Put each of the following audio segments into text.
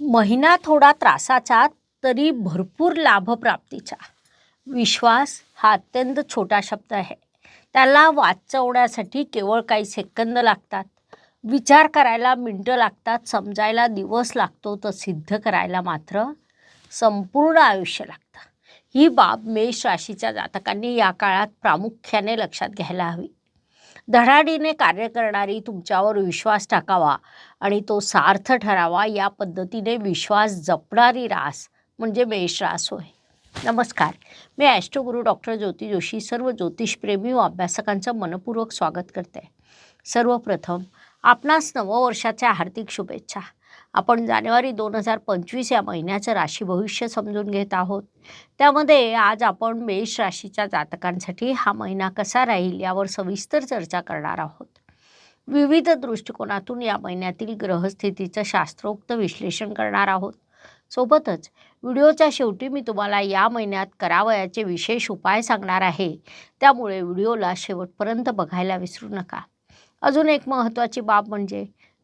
महिना थोडा त्रासाचा तरी भरपूर लाभप्राप्तीचा. विश्वास हा अत्यंत छोटा शब्द आहे. त्याला वाचवण्यासाठी केवळ काही सेकंद लागतात. विचार करायला मिनटं लागतात समजायला दिवस लागतो तर सिद्ध करायला मात्र संपूर्ण आयुष्य लागतं. ही बाब मेष राशीच्या जातकांनी या काळात प्रामुख्याने लक्षात घ्यायला हवी. धडाडीने कार्य करणारी तुमच्यावर विश्वास टाकावा आणि तो सार्थ ठरावा. या पद्धतीने विश्वास जपणारी रास म्हणजे मेष रास होय. नमस्कार. मी ॲस्ट्रोगुरू डॉक्टर ज्योती जोशी सर्व ज्योतिषप्रेमी व अभ्यासकांचं मनपूर्वक स्वागत करते. सर्वप्रथम आपणास नववर्षाच्या हार्दिक शुभेच्छा. आपण जानेवारी दोन हजार पंचवीस या महिन्याचं राशी भविष्य समजून घेत आहोत. त्यामध्ये आज आपण मेष राशीच्या जातकांसाठी हा महिना कसा राहील यावर सविस्तर चर्चा करणार आहोत. विविध दृष्टिकोनातून या महिन्यातील ग्रहस्थितीचं शास्त्रोक्त विश्लेषण करणार आहोत. सोबतच व्हिडिओच्या शेवटी मी तुम्हाला या महिन्यात करावयाचे विशेष उपाय सांगणार आहे. त्यामुळे व्हिडिओला शेवटपर्यंत बघायला विसरू नका. अजून एक महत्त्वाची बाब म्हणजे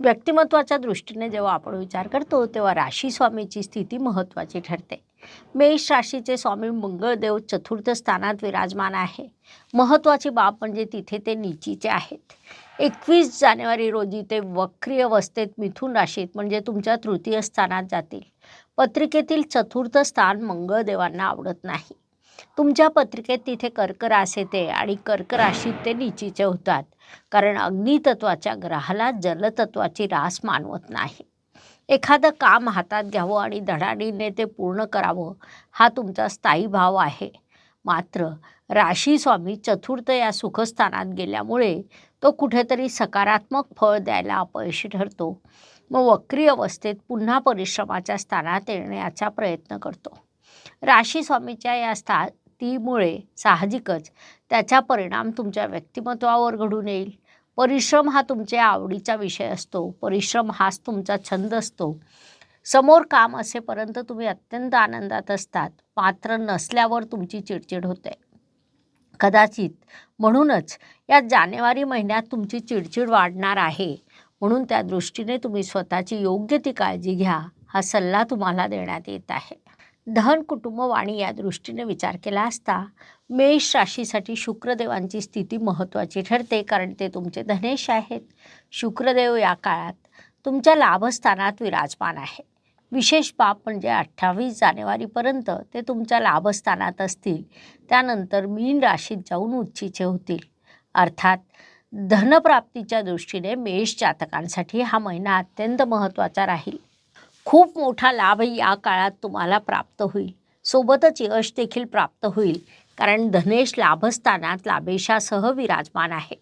व्यक्तिमत्वाच्या दृष्टीने जेव्हा आपण विचार करतो तेव्हा राशी स्वामीची स्थिती महत्त्वाची ठरते. मेष राशीचे स्वामी मंगळदेव चतुर्थ स्थानात विराजमान आहे. महत्त्वाची बाब म्हणजे तिथे ते नीचीचे आहेत. एकवीस जानेवारी रोजी ते वक्रीय अवस्थेत मिथुन राशीत म्हणजे तुमच्या तृतीय स्थानात जातील. पत्रिकेतील चतुर्थ स्थान मंगळदेवांना आवडत नाही. तुमच्या पत्रिकेत तिथे कर्करास येते आणि कर्क राशीत ते निचीचे होतात. कारण अग्नितत्वाच्या ग्रहाला जलतत्वाची रास मानवत नाही. एखादं काम हातात घ्यावं आणि धडाडीने ते पूर्ण करावं हा तुमचा स्थायी भाव आहे. मात्र राशी स्वामी चतुर्थ या सुखस्थानात गेल्यामुळे तो कुठेतरी सकारात्मक फळ द्यायला अपयशी ठरतो. मग वक्री अवस्थेत पुन्हा परिश्रमाच्या स्थानात येण्याचा प्रयत्न करतो. राशी स्वामीच्या या स्थितीमुळे साहजिकच त्याचा परिणाम तुमच्या व्यक्तिमत्वावर घडून येईल. परिश्रम हा तुमच्या आवडीचा विषय असतो. परिश्रम हाच तुमचा छंद असतो. समोर काम असेपर्यंत तुम्ही अत्यंत आनंदात असतात. मात्र नसल्यावर तुमची चिडचिड होते. कदाचित म्हणूनच या जानेवारी महिन्यात तुमची चिडचिड वाढणार आहे. म्हणून त्या दृष्टीने तुम्ही स्वतःची योग्य ती काळजी घ्या. हा सल्ला तुम्हाला देण्यात येत आहे. धन कुटुंब वाणी या दृष्टीने विचार केला असता मेष राशीसाठी शुक्रदेवांची स्थिती महत्त्वाची ठरते कारण ते तुमचे धनेश आहेत. शुक्रदेव या काळात तुमच्या लाभस्थानात विराजमान आहे. विशेष बाब म्हणजे अठ्ठावीस जानेवारीपर्यंत ते तुमच्या लाभस्थानात असतील. त्यानंतर मीन राशीत जाऊन उच्चीचे होतील. अर्थात धनप्राप्तीच्या दृष्टीने मेष जातकांसाठी हा महिना अत्यंत महत्त्वाचा राहील. खूप मोठा लाभ या काळात तुम्हाला प्राप्त होईल. सोबतच यश देखील प्राप्त होईल. कारण धनेश लाभस्थानात लाभेशासह विराजमान आहे.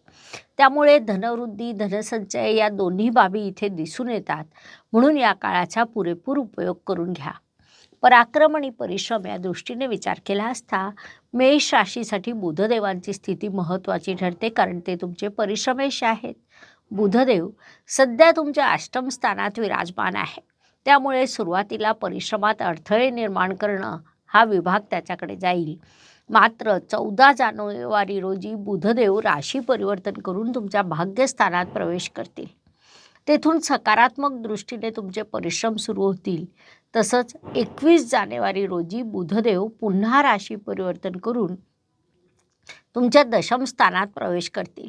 त्यामुळे धनवृद्धी धनसंचय या दोन्ही बाबी इथे दिसून येतात. म्हणून या काळाचा पुरेपूर उपयोग करून घ्या. पराक्रम आणि परिश्रम या दृष्टीने विचार केला असता मेष राशीसाठी बुधदेवांची स्थिती महत्त्वाची ठरते. कारण ते तुमचे परिश्रमेश आहेत. बुधदेव सध्या तुमच्या अष्टमस्थानात विराजमान आहे. त्यामुळे सुरुवातीला परिश्रमात अडथळे निर्माण करणं हा विभाग त्याच्याकडे जाईल. मात्र चौदा जानेवारी रोजी बुधदेव राशी परिवर्तन करून तुमच्या भाग्यस्थानात प्रवेश करतील. तेथून सकारात्मक दृष्टीने तुमचे परिश्रम सुरू होतील. तसंच एकवीस जानेवारी रोजी बुधदेव पुन्हा राशी परिवर्तन करून तुमच्या दशम स्थानात प्रवेश करतील.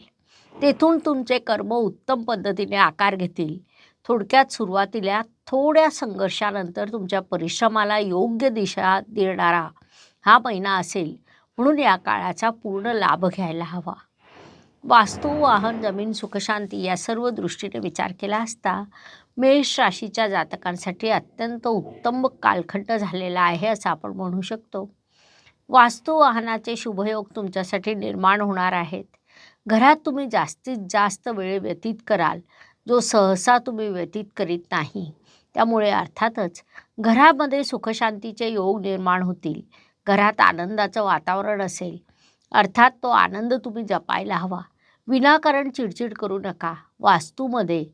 तेथून तुमचे कर्म उत्तम पद्धतीने आकार घेतील. थोडक्यात सुरुवातीला थोड्या संघर्षानंतर तुमच्या परिश्रमाला योग्य दिशा देणारा हा महिना असेल. म्हणून या काळाचा पूर्ण लाभ घ्यायला हवा. वास्तू वाहन जमीन सुखशांती या सर्व दृष्टीने विचार केला असता मेष राशीच्या जातकांसाठी अत्यंत उत्तम कालखंड झालेला आहे असं आपण म्हणू शकतो. वास्तू वाहनाचे शुभयोग तुमच्यासाठी निर्माण होणार आहेत. घरात तुम्ही जास्तीत जास्त वेळ व्यतीत कराल. जो सहसा तुम्ही व्यतीत करीत नाही. त्यामुळे अर्थातच घरामध्ये सुखशांतीचे योग निर्माण होतील. घरात आनंदाचं वातावरण असेल. अर्थात तो आनंद तुम्ही जपायला हवा. विनाकारण चिडचिड करू नका. वास्तूमध्ये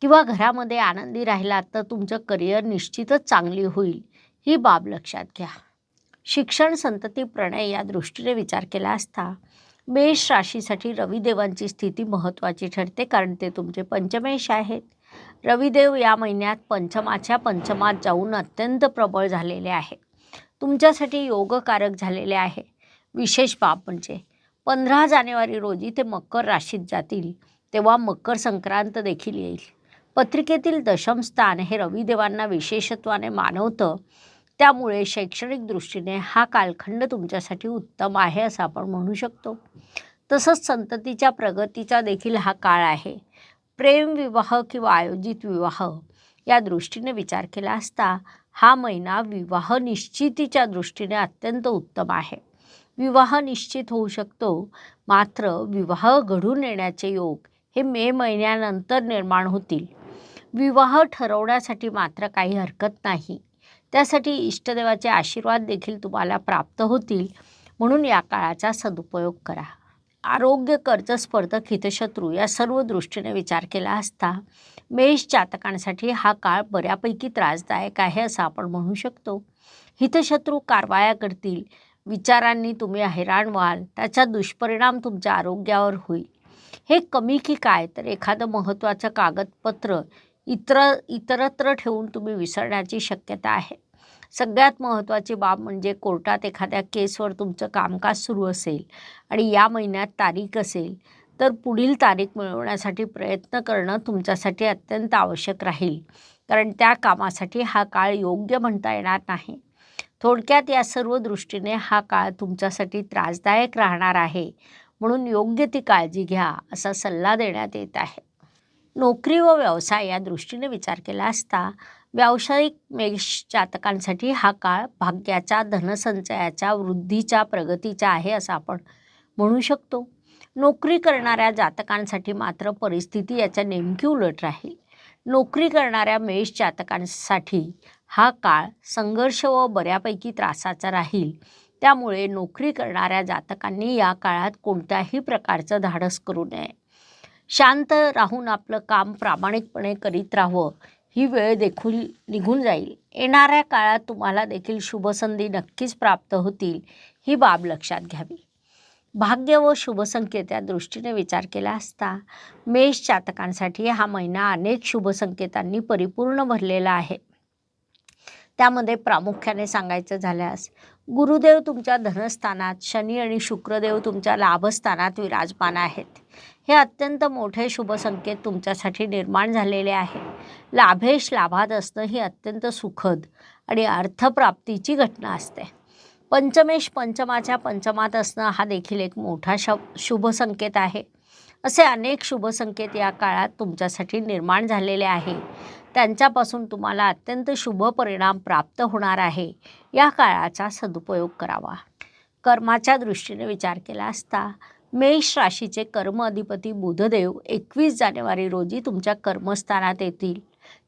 किंवा घरामध्ये आनंदी राहिलात तर तुमचं करिअर निश्चितच चांगली होईल ही बाब लक्षात घ्या. शिक्षण संतती प्रणय या दृष्टीने विचार केला असता मेष राशीसाठी रविदेवांची स्थिती महत्त्वाची ठरते कारण ते तुमचे पंचमेश आहेत. रविदेव या महिन्यात पंचमाच्या पंचमात जाऊन अत्यंत प्रबळ झालेले आहे तुमच्यासाठी योगकारक झालेले आहे. विशेष बाब म्हणजे पंधरा जानेवारी रोजी ते मकर राशीत जातील तेव्हा मकर संक्रांत देखील येईल. पत्रिकेतील दशम स्थान हे रविदेवांना विशेषत्वाने मानवतं. त्यामुळे शैक्षणिक दृष्टीने हा कालखंड तुमच्यासाठी उत्तम आहे असं आपण म्हणू शकतो. तसंच संततीच्या प्रगतीचा देखील हा काळ आहे. प्रेमविवाह किंवा आयोजित विवाह या दृष्टीने विचार केला असता हा महिना विवाह निश्चितीच्या दृष्टीने अत्यंत उत्तम आहे. विवाह निश्चित होऊ शकतो मात्र विवाह घडून येण्याचे योग हे मे महिन्यानंतर निर्माण होतील. विवाह ठरवण्यासाठी मात्र काही हरकत नाही. त्यासाठी इष्टदेवाचे आशीर्वाद देखील तुम्हाला प्राप्त होतील. म्हणून या काळाचा सदुपयोग करा. आरोग्य कर्ज स्पर्धक हितशत्रू या सर्व दृष्टीने विचार केला असता मेष जातकांसाठी हा काळ बऱ्यापैकी त्रासदायक आहे असं आपण म्हणू शकतो. हितशत्रू कारवाया करतील विचारांनी तुम्ही हैराण व्हाल त्याचा दुष्परिणाम तुमच्या आरोग्यावर होईल. हे कमी की काय? तर एखादं महत्त्वाचं कागदपत्र इतर इतरत्र ठेवून तुम्ही विसरण्याची शक्यता आहे. सगळ्यात महत्त्वाची बाब म्हणजे कोर्टात एखाद्या केसवर तुमचं कामकाज सुरू असेल आणि या महिन्यात तारीख असेल तर पुढील तारीख मिळवण्यासाठी प्रयत्न करणं तुमच्यासाठी अत्यंत आवश्यक राहील. कारण त्या कामासाठी हा काळ योग्य म्हणता येणार नाही. थोडक्यात या सर्व दृष्टीने हा काळ तुमच्यासाठी त्रासदायक राहणार आहे. म्हणून योग्य ती काळजी घ्या असा सल्ला देण्यात येत आहे. नोकरी व व्यवसाय या दृष्टीने विचार केला असता व्यावसायिक मेष जातकांसाठी हा काळ भाग्याचा धनसंचयाच्या वृद्धीच्या प्रगतीचा आहे असं आपण म्हणू शकतो. नोकरी करणाऱ्या जातकांसाठी मात्र परिस्थिती याच्या नेमकी उलट राहील. नोकरी करणाऱ्या मेष जातकांसाठी हा काळ संघर्ष व बऱ्यापैकी त्रासाचा राहील. त्यामुळे नोकरी करणाऱ्या जातकांनी या काळात कोणत्याही प्रकारचं धाडस करू नये. शांत राहून आपलं काम प्रामाणिकपणे करीत राहावं. ही वेळ देखील निघून जाईल. येणाऱ्या काळात तुम्हाला देखील शुभसंधी नक्कीच प्राप्त होतील ही बाब लक्षात घ्यावी. भाग्य व शुभसंकेत या दृष्टीने विचार केला असता मेष जातकांसाठी हा महिना अनेक शुभसंकेतांनी परिपूर्ण भरलेला आहे. त्यामध्ये प्रामुख्याने सांगायचं झाल्यास गुरुदेव तुमच्या धनस्थानात शनी आणि शुक्रदेव तुमच्या लाभस्थानात विराजमान आहेत. हे अत्यंत मोठे शुभसंकेत तुमच्यासाठी निर्माण झालेले आहे. लाभेश लाभात असणं ही अत्यंत सुखद आणि अर्थप्राप्तीची घटना असते. पंचमेश पंचमाच्या पंचमात असणं हा देखील एक मोठा श शुभसंकेत आहे. असे अनेक शुभसंकेत या काळात तुमच्यासाठी निर्माण झालेले आहे. त्यांच्यापासून तुम्हाला अत्यंत शुभ परिणाम प्राप्त होणार आहे. या काळाचा सदुपयोग करावा. कर्माच्या दृष्टीने विचार केला असता मेष राशीचे कर्म अधिपती बुधदेव एकवीस जानेवारी रोजी तुमच्या कर्मस्थानात येतील.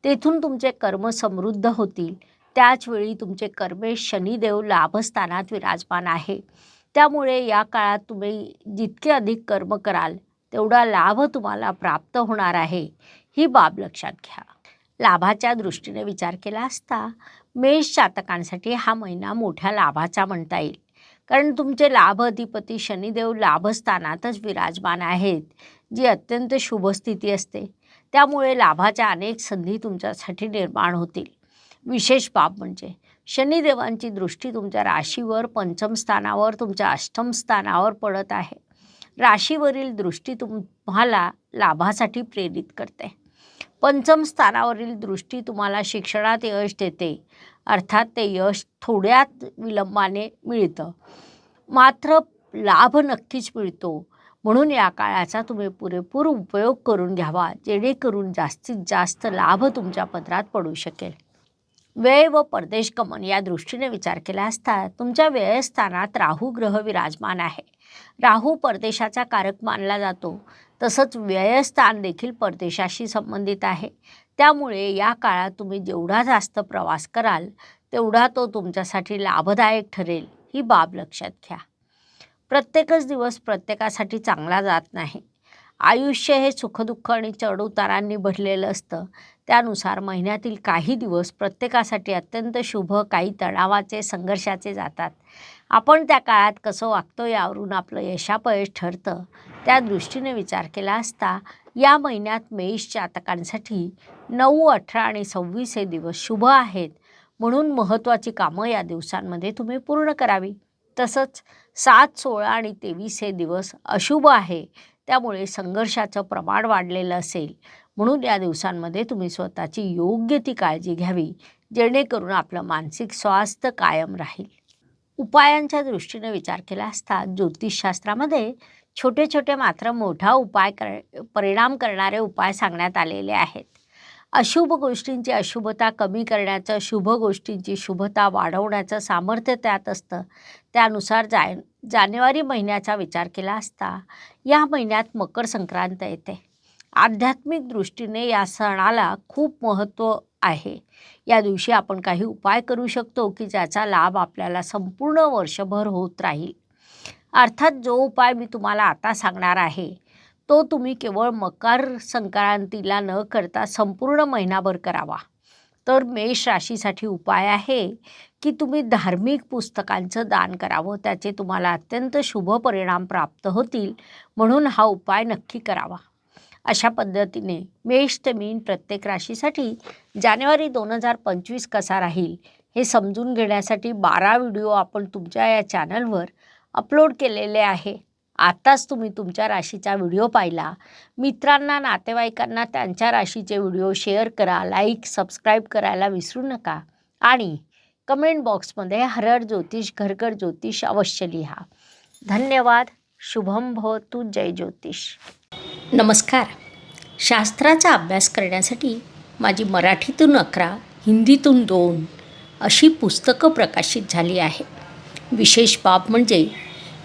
तेथून तुमचे कर्म समृद्ध होतील. त्याचवेळी तुमचे कर्मे शनिदेव लाभस्थानात विराजमान आहे. त्यामुळे या काळात तुम्ही जितके अधिक कर्म कराल तेवढा लाभ तुम्हाला प्राप्त होणार आहे. ही बाब लक्षात घ्या. लाभाच्या दृष्टीने विचार केला असता मेष जातकांसाठी हा महिना मोठ्या लाभाचा म्हणता येईल. कारण तुमचे लाभ अधिपती शनिदेव लाभस्थानातच विराजमान आहेत जी अत्यंत शुभस्थिती असते. त्यामुळे लाभाच्या अनेक संधी तुमच्यासाठी निर्माण होतील. विशेष बाब म्हणजे शनिदेवांची दृष्टी तुमच्या राशीवर पंचम स्थानावर तुमच्या अष्टम स्थानावर पडत आहे. राशीवरील दृष्टी तुम्हाला लाभासाठी प्रेरित करते. पंचम स्थानावरील दृष्टी तुम्हाला शिक्षणात यश देते. अर्थात ते यश थोड्यात विलंबाने मिळतं. मात्र लाभ नक्कीच मिळतो. म्हणून या काळाचा तुम्ही पुरेपूर उपयोग करून घ्यावा जेणेकरून जास्तीत जास्त लाभ तुमच्या पत्रात पडू शकेल. व्यय व परदेश गमन या दृष्टीने विचार केला असता तुमच्या व्ययस्थानात राहू ग्रह विराजमान आहे. राहू परदेशाचा कारक मानला जातो. तसंच व्ययस्थान देखील परदेशाशी संबंधित आहे. त्यामुळे या काळात तुम्ही जेवढा जास्त प्रवास कराल तेवढा तो तुमच्यासाठी लाभदायक ठरेल ही बाब लक्षात घ्या. प्रत्येकच दिवस प्रत्येकासाठी चांगला जात नाही. आयुष्य हे सुखदुःख आणि चढउतारांनी भरलेलं असतं. त्यानुसार महिन्यातील काही दिवस प्रत्येकासाठी अत्यंत शुभ काही तणावाचे संघर्षाचे जातात. आपण त्या काळात कसं वागतो यावरून आपलं यशापयश ठरतं. त्या दृष्टीने विचार केला असता या महिन्यात मेष जातकांसाठी नऊ अठरा आणि सव्वीस हे दिवस शुभ आहेत. म्हणून महत्त्वाची कामं या दिवसांमध्ये तुम्ही पूर्ण करावी. तसंच सात सोळा आणि तेवीस हे दिवस अशुभ आहे. त्यामुळे संघर्षाचं प्रमाण वाढलेलं असेल. म्हणून या दिवसांमध्ये तुम्ही स्वतःची योग्य ती काळजी घ्यावी जेणेकरून आपलं मानसिक स्वास्थ्य कायम राहील. उपायांच्या दृष्टीने विचार केला असता ज्योतिषशास्त्रामध्ये छोटे छोटे मात्र मोठा उपाय कर परिणाम करणारे उपाय सांगण्यात आलेले आहेत. अशुभ गोष्टींची अशुभता कमी करण्याचं शुभ गोष्टींची शुभता वाढवण्याचं सामर्थ्य त्यात असतं. त्यानुसार जाय जानेवारी महिन्याचा विचार केला असता या महिन्यात मकर संक्रांत येते. आध्यात्मिक दृष्टीने या सणाला खूप महत्त्व आहे. या दिवशी आपण काही उपाय करू शकतो की ज्याचा लाभ आपल्याला संपूर्ण वर्षभर होत राहील. अर्थात जो उपाय मी तुम्हाला आता सांगणार आहे तो तुम्ही केवळ मकर संक्रांतीला न करता संपूर्ण महिनाभर करावा. तर मेष राशीसाठी उपाय आहे की तुम्ही धार्मिक पुस्तकांचं दान करावं त्याचे तुम्हाला अत्यंत शुभ परिणाम प्राप्त होतील म्हणून हा उपाय नक्की करावा. अशा पद्धतीने मेष ते मीन प्रत्येक राशीसाठी जानेवारी दोन हजार पंचवीस कसा राहील हे समजून घेण्यासाठी बारा व्हिडिओ आपण तुमच्या या चॅनलवर अपलोड केलेले आहे. आत्ताच तुम्ही तुमच्या राशीचा व्हिडिओ पाहिला. मित्रांना नातेवाईकांना त्यांच्या राशीचे व्हिडिओ शेअर करा लाईक सबस्क्राईब करायला विसरू नका आणि कमेंट बॉक्समध्ये हरर ज्योतिष घरघर ज्योतिष अवश्य लिहा. धन्यवाद. शुभम भवतु. जय ज्योतिष. नमस्कार. शास्त्राचा अभ्यास करण्यासाठी माझी मराठीतून अकरा हिंदीतून दोन अशी पुस्तकं प्रकाशित झाली आहे विशेष बाब म्हणजे